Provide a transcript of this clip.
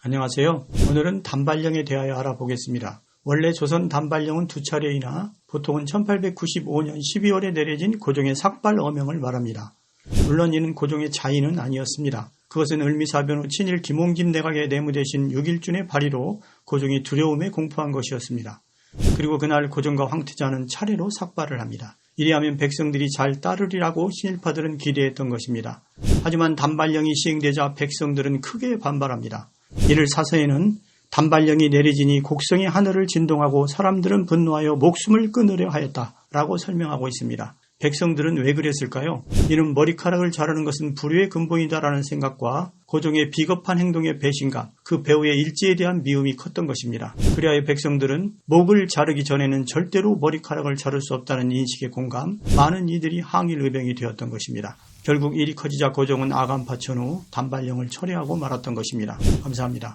안녕하세요. 오늘은 단발령에 대하여 알아보겠습니다. 원래 조선 단발령은 두 차례이나 보통은 1895년 12월에 내려진 고종의 삭발 어명을 말합니다. 물론 이는 고종의 자의는 아니었습니다. 그것은 을미사변 후 친일 김홍김 내각에 내무되신 6일준의 발의로 고종이 두려움에 공포한 것이었습니다. 그리고 그날 고종과 황태자는 차례로 삭발을 합니다. 이리하면 백성들이 잘 따르리라고 신일파들은 기대했던 것입니다. 하지만 단발령이 시행되자 백성들은 크게 반발합니다. 이를 사서에는 단발령이 내려지니 곡성이 하늘을 진동하고 사람들은 분노하여 목숨을 끊으려 하였다라고 설명하고 있습니다. 백성들은 왜 그랬을까요? 이는 머리카락을 자르는 것은 불효의 근본이다라는 생각과 고종의 비겁한 행동의 배신감, 그 배우의 일지에 대한 미움이 컸던 것입니다. 그리하여 백성들은 목을 자르기 전에는 절대로 머리카락을 자를 수 없다는 인식에 공감, 많은 이들이 항일 의병이 되었던 것입니다. 결국 일이 커지자 고종은 아간 파천 후 단발령을 철회하고 말았던 것입니다. 감사합니다.